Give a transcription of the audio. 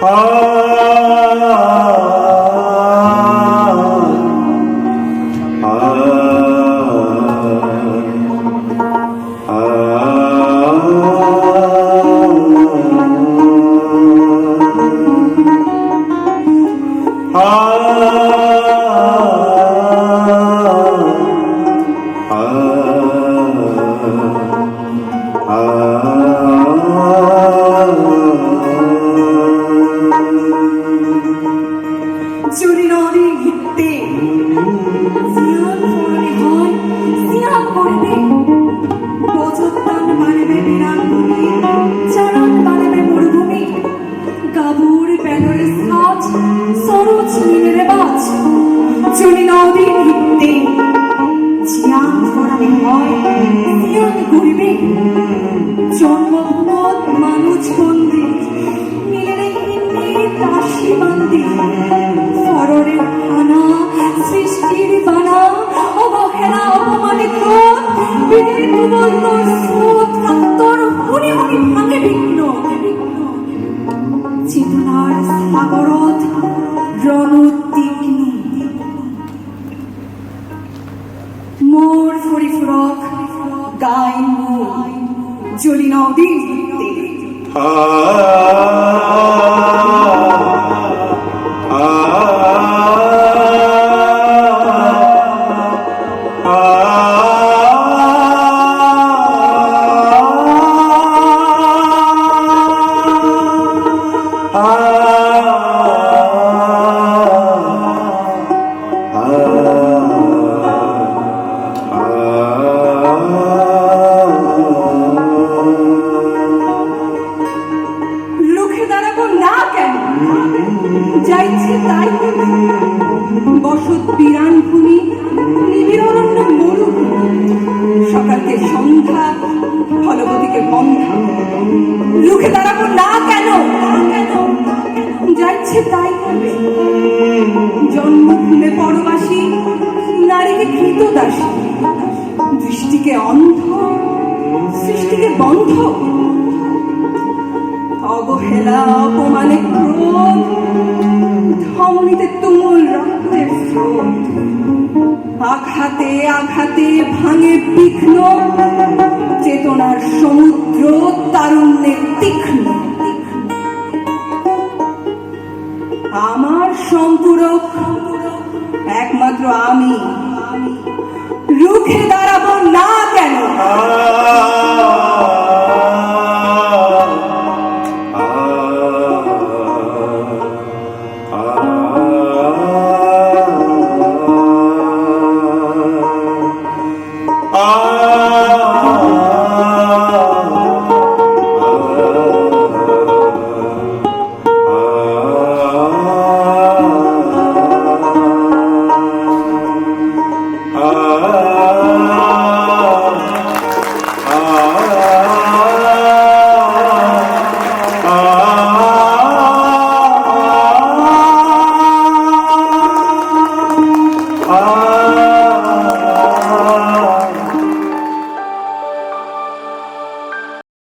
Ah. funzionino di Jolly নদী রুখে যাইছে তাই বসত বিরান ভূমি অরণ্য সকালকে সন্ধ্যা, ফলবতীকে বন্ধা রুখে দাঁড়াবো না কেন? যাচ্ছে তাই হবে জন্মভূমে পরবাসী, নারীকে কৃত দাসী দৃষ্টিকে অন্ধ, সৃষ্টিকে বন্ধ। অবহেলা, অপমানে ক্রোধ। ধমনীতে তুমুল রক্তের আঘাতে আঘাতে ভাঙে বিঘ্ন, চেতনার সমুদ্র তারুণ্যের তীক্ষ্ণ। আমার সম্পূরক, একমাত্র আমি। রুখে দাঁড়াবো না Ah.